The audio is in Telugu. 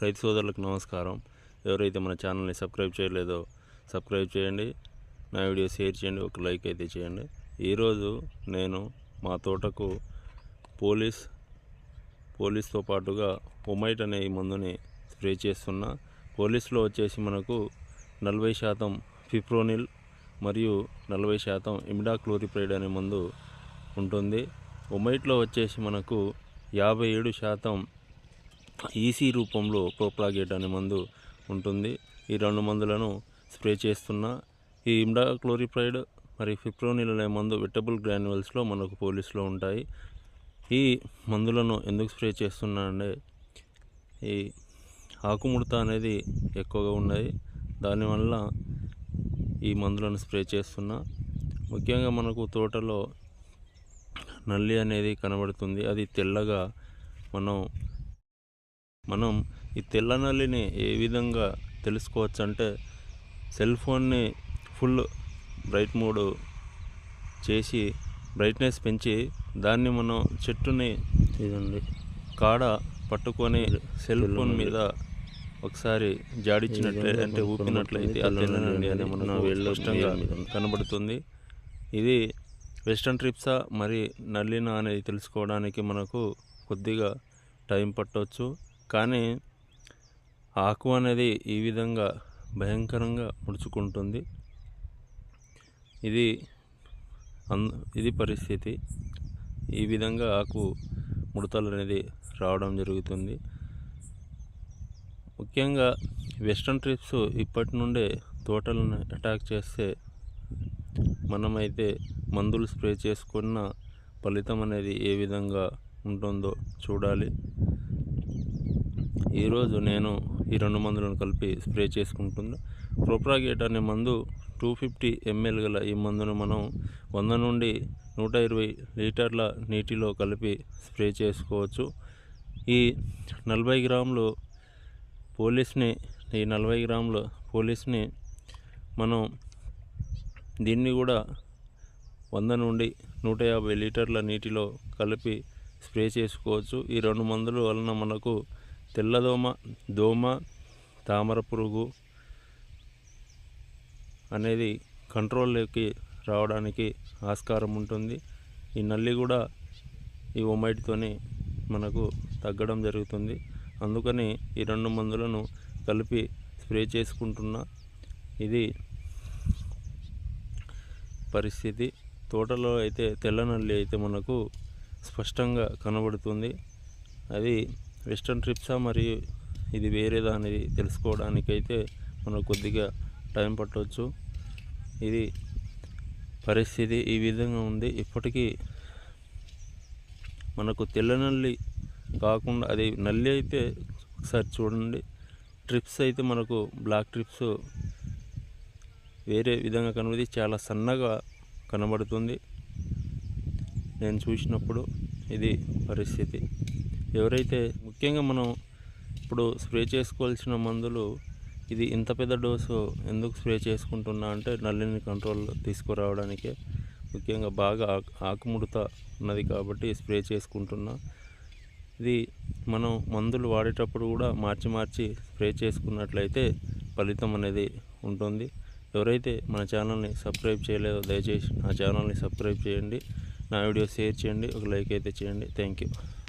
రైతు సోదరులకు నమస్కారం. ఎవరైతే మన ఛానల్ని సబ్స్క్రైబ్ చేయలేదో సబ్స్క్రైబ్ చేయండి. నా వీడియో షేర్ చేయండి. ఒక లైక్ అయితే చేయండి. ఈరోజు నేను మా తోటకు పోలీస్ పోలీస్తో పాటుగా ఒమైట్ అనే ఈ మందుని స్ప్రే చేస్తున్నా. పోలీస్లో వచ్చేసి మనకు నలభై శాతం ఫిప్రోనిల్ మరియు నలభై శాతం ఇమిడాక్లోరిప్రైడ్ అనే మందు ఉంటుంది. ఒమైట్లో వచ్చేసి మనకు యాభై ఏడు శాతం ఈసీ రూపంలో ప్రోప్లాగేట్ అనే మందు ఉంటుంది. ఈ రెండు మందులను స్ప్రే చేస్తున్నా ఈ ఇమ్డాక్లోరిప్రైడ్ మరి ఫిప్రోనిల్ అనే మందు వెటబుల్ గ్రాన్యువల్స్లో మనకు పోలీస్లో ఉంటాయి. ఈ మందులను ఎందుకు స్ప్రే చేస్తున్నా అంటే ఈ ఆకుముడత అనేది ఎక్కువగా ఉన్నది దానివల్ల ఈ మందులను స్ప్రే చేస్తున్నా. ముఖ్యంగా మనకు తోటలో నల్లి అనేది కనబడుతుంది. అది తెల్లగా మనం మనం ఈ తెల్ల నల్లిని ఏ విధంగా తెలుసుకోవచ్చు అంటే సెల్ ఫోన్ని ఫుల్ బ్రైట్ మోడ్ చేసి బ్రైట్నెస్ పెంచి దాన్ని మనం చెట్టుని ఇదండి కాడ పట్టుకొని సెల్ ఫోన్ మీద ఒకసారి జాడించినట్లే అంటే ఊపినట్లయితే ఆ తెల్ల నల్లి అనేది మనకు స్పష్టంగా కనబడుతుంది. ఇది వెస్టర్న్ ట్రిప్సా మరి నల్లినా అనేది తెలుసుకోవడానికి మనకు కొద్దిగా టైం పట్టవచ్చు కానీ ఆకు అనేది ఈ విధంగా భయంకరంగా ముడుచుకుంటుంది. ఇది అన్ ఇది పరిస్థితి. ఈ విధంగా ఆకు ముడతలు అనేది రావడం జరుగుతుంది. ముఖ్యంగా వెస్ట్రన్ ట్రిప్స్ ఇప్పటి నుండే తోటలను అటాక్ చేస్తే మనమైతే మందులు స్ప్రే చేసుకున్న ఫలితం అనేది ఏ విధంగా ఉంటుందో చూడాలి. ఈరోజు నేను ఈ రెండు మందులను కలిపి స్ప్రే చేసుకుంటున్నా. ప్రోప్రాగేట్ అనే మందు టూ ఫిఫ్టీ ఎంఎల్ గల ఈ మందును మనం వంద నుండి నూట ఇరవై లీటర్ల నీటిలో కలిపి స్ప్రే చేసుకోవచ్చు. ఈ నలభై గ్రాములు పోలీస్ని ఈ నలభై గ్రాముల పోలీస్ని మనం దీన్ని కూడా వంద నుండి నూట యాభై లీటర్ల నీటిలో కలిపి స్ప్రే చేసుకోవచ్చు. ఈ రెండు మందుల వలన మనకు తెల్లదోమ దోమ తామర పురుగు అనేది కంట్రోల్లోకి రావడానికి ఆస్కారం ఉంటుంది. ఈ నల్లి కూడా ఈ ఒమైట్తోనే మనకు తగ్గడం జరుగుతుంది. అందుకని ఈ రెండు మందులను కలిపి స్ప్రే చేసుకుంటున్నా. ఇది పరిస్థితి. తోటలో అయితే తెల్ల నల్లి అయితే మనకు స్పష్టంగా కనబడుతుంది. అది వెస్టర్న్ ట్రిప్సా మరియు ఇది వేరేదా అనేది తెలుసుకోవడానికైతే మనకు కొద్దిగా టైం పట్టవచ్చు. ఇది పరిస్థితి ఈ విధంగా ఉంది. ఇప్పటికీ మనకు తెల్ల నల్లి కాకుండా అది నల్లి అయితే ఒకసారి చూడండి. ట్రిప్స్ అయితే మనకు బ్లాక్ ట్రిప్స్ వేరే విధంగా కనబడి చాలా సన్నగా కనబడుతుంది. నేను చూసినప్పుడు ఇది పరిస్థితి. ఎవరైతే ముఖ్యంగా మనం ఇప్పుడు స్ప్రే చేసుకోవాల్సిన మందులు ఇది ఇంత పెద్ద డోసు ఎందుకు స్ప్రే చేసుకుంటున్నా అంటే నల్లిని కంట్రోల్ తీసుకురావడానికే. ముఖ్యంగా బాగా ఆకు ఆకుముడత ఉన్నది కాబట్టి స్ప్రే చేసుకుంటున్నా. ఇది మనం మందులు వాడేటప్పుడు కూడా మార్చి మార్చి స్ప్రే చేసుకున్నట్లయితే ఫలితం అనేది ఉంటుంది. ఎవరైతే మన ఛానల్ని సబ్స్క్రైబ్ చేయలేదో దయచేసి నా ఛానల్ని సబ్స్క్రైబ్ చేయండి. నా వీడియో షేర్ చేయండి. ఒక లైక్ అయితే చేయండి. Thank you.